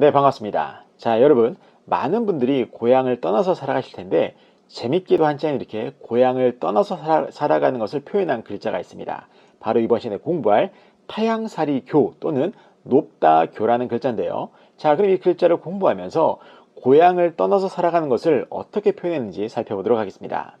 네, 반갑습니다. 자, 여러분, 많은 분들이 고향을 떠나서 살아가실 텐데, 재밌기도 한참 이렇게 고향을 떠나서 살아, 살아가는 것을 표현한 글자가 있습니다. 바로 이번 시간에 공부할 타양살이 교 또는 높다 교라는 글자인데요. 자, 그럼 이 글자를 공부하면서 고향을 떠나서 살아가는 것을 어떻게 표현했는지 살펴보도록 하겠습니다.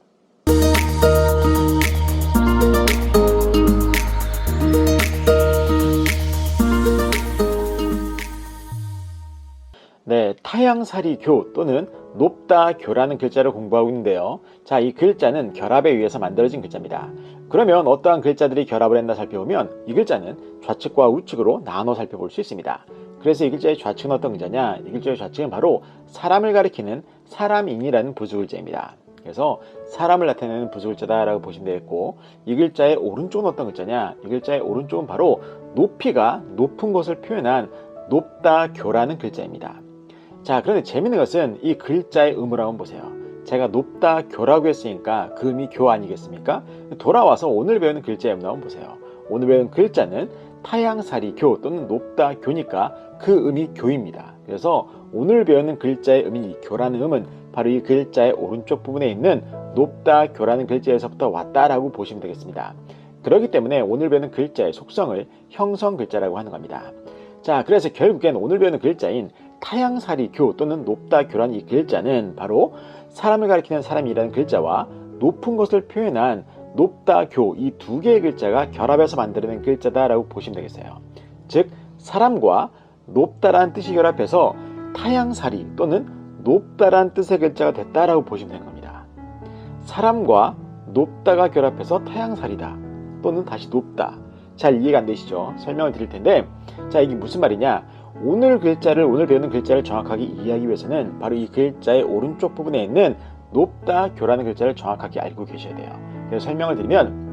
네, 타양살이 교 또는 높다 교라는 글자를 공부하고 있는데요. 자, 이 글자는 결합에 의해서 만들어진 글자입니다. 그러면 어떠한 글자들이 결합을 했나 살펴보면 이 글자는 좌측과 우측으로 나눠 살펴볼 수 있습니다. 그래서 이 글자의 좌측은 어떤 글자냐? 이 글자의 좌측은 바로 사람을 가리키는 사람인이라는 부수글자입니다. 그래서 사람을 나타내는 부수글자다라고 보시면 되겠고 이 글자의 오른쪽은 어떤 글자냐? 이 글자의 오른쪽은 바로 높이가 높은 것을 표현한 높다 교라는 글자입니다. 자, 그런데 재밌는 것은 이 글자의 의무를 한번 보세요. 제가 높다 교라고 했으니까 그 의미 교 아니겠습니까? 돌아와서 오늘 배우는 글자의 의미 한번 보세요. 오늘 배우는 글자는 타양살이 교 또는 높다 교니까 그 의미 교입니다. 그래서 오늘 배우는 글자의 의미 교라는 음은 바로 이 글자의 오른쪽 부분에 있는 높다 교라는 글자에서부터 왔다라고 보시면 되겠습니다. 그렇기 때문에 오늘 배우는 글자의 속성을 형성 글자라고 하는 겁니다. 자, 그래서 결국엔 오늘 배우는 글자인 타양살이 교 또는 높다 교란 이 글자는 바로 사람을 가리키는 사람이라는 글자와 높은 것을 표현한 높다 교 이 두 개의 글자가 결합해서 만들어낸 글자다라고 보시면 되겠어요. 즉 사람과 높다라는 뜻이 결합해서 타양살이 또는 높다라는 뜻의 글자가 됐다라고 보시면 되는 겁니다. 사람과 높다가 결합해서 타양살이다 또는 다시 높다. 잘 이해가 안 되시죠? 설명을 드릴 텐데 자 이게 무슨 말이냐? 오늘 글자를 오늘 배우는 글자를 정확하게 이해하기 위해서는 바로 이 글자의 오른쪽 부분에 있는 높다 교라는 글자를 정확하게 알고 계셔야 돼요. 그래서 설명을 드리면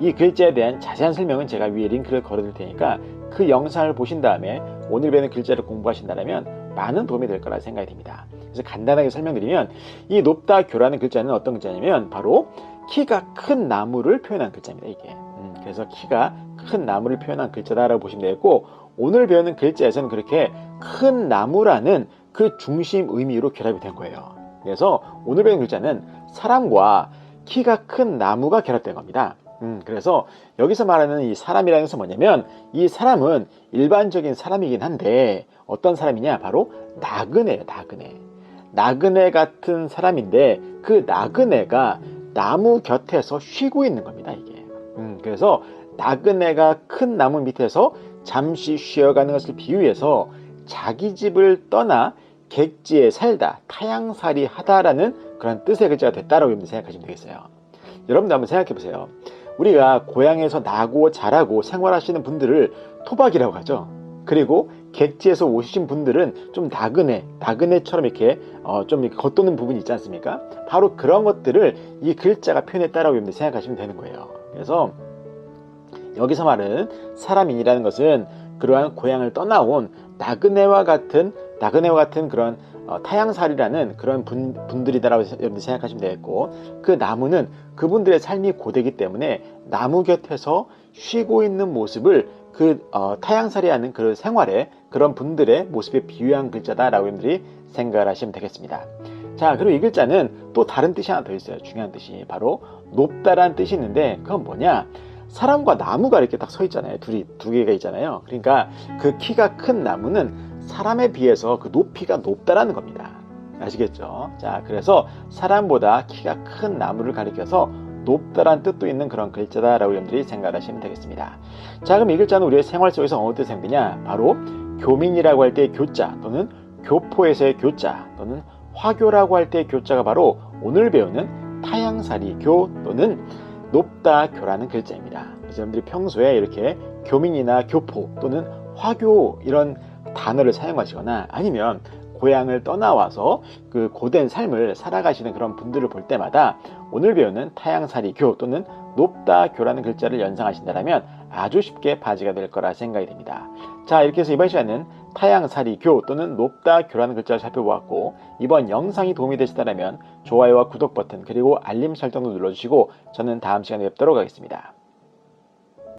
이 글자에 대한 자세한 설명은 제가 위에 링크를 걸어둘 테니까 그 영상을 보신 다음에 오늘 배우는 글자를 공부하신다면 많은 도움이 될 거라 생각이 듭니다. 그래서 간단하게 설명드리면 이 높다 교라는 글자는 어떤 글자냐면 바로 키가 큰 나무를 표현한 글자입니다. 이게 음, 그래서 키가 큰 나무를 표현한 글자다라고 보시면 되겠고 오늘 배우는 글자에서는 그렇게 큰 나무라는 그 중심 의미로 결합이 된 거예요. 그래서 오늘 배우는 글자는 사람과 키가 큰 나무가 결합된 겁니다. 음, 그래서 여기서 말하는 이 사람이라는 것은 뭐냐면 이 사람은 일반적인 사람이긴 한데 어떤 사람이냐? 바로 나그네예요, 나그네. 나그네 같은 사람인데 그 나그네가 나무 곁에서 쉬고 있는 겁니다, 이게. 음, 그래서 나그네가 큰 나무 밑에서 잠시 쉬어가는 것을 비유해서 자기 집을 떠나 객지에 살다, 타양살이 하다라는 그런 뜻의 글자가 됐다라고 여러분들 생각하시면 되겠어요. 여러분들 한번 생각해 보세요. 우리가 고향에서 나고 자라고 생활하시는 분들을 토박이라고 하죠. 그리고 객지에서 오신 분들은 좀 나그네, 나그네처럼 이렇게 어, 좀 이렇게 겉도는 부분이 있지 않습니까? 바로 그런 것들을 이 글자가 표현했다라고 여러분들 생각하시면 되는 거예요. 그래서 여기서 말은 사람인이라는 것은 그러한 고향을 떠나온 나그네와 같은 나그네와 같은 그런 어, 타양살이라는 그런 분, 분들이다라고 여러분들 생각하시면 되겠고 그 나무는 그분들의 삶이 고되기 때문에 나무 곁에서 쉬고 있는 모습을 그 어, 타양살이 하는 그 생활에 그런 분들의 모습에 비유한 글자다라고 여러분들이 생각을 하시면 되겠습니다. 자, 그리고 이 글자는 또 다른 뜻이 하나 더 있어요. 중요한 뜻이 바로 높다라는 뜻이 있는데 그건 뭐냐? 사람과 나무가 이렇게 딱 서 있잖아요. 둘이 두 개가 있잖아요. 그러니까 그 키가 큰 나무는 사람에 비해서 그 높이가 높다라는 겁니다. 아시겠죠? 자, 그래서 사람보다 키가 큰 나무를 가리켜서 높다란 뜻도 있는 그런 글자다라고 여러분들이 생각하시면 되겠습니다. 자, 그럼 이 글자는 우리의 생활 속에서 어느 뜻을 생기냐? 바로 교민이라고 할 때의 교자 또는 교포에서의 교자 또는 화교라고 할 때의 교자가 바로 오늘 배우는 타양살이 교 또는 높다 교라는 글자입니다. 여러분들이 평소에 이렇게 교민이나 교포 또는 화교 이런 단어를 사용하시거나 아니면 고향을 떠나와서 그 고된 삶을 살아가시는 그런 분들을 볼 때마다 오늘 배우는 타양살이 교 또는 높다 교라는 글자를 연상하신다면 아주 쉽게 바지가 될 거라 생각이 됩니다. 자 이렇게 해서 이번 시간은 타양살이 교 또는 높다 교라는 글자를 살펴보았고 이번 영상이 도움이 되시다면 좋아요와 구독 버튼 그리고 알림 설정도 눌러주시고 저는 다음 시간에 뵙도록 하겠습니다.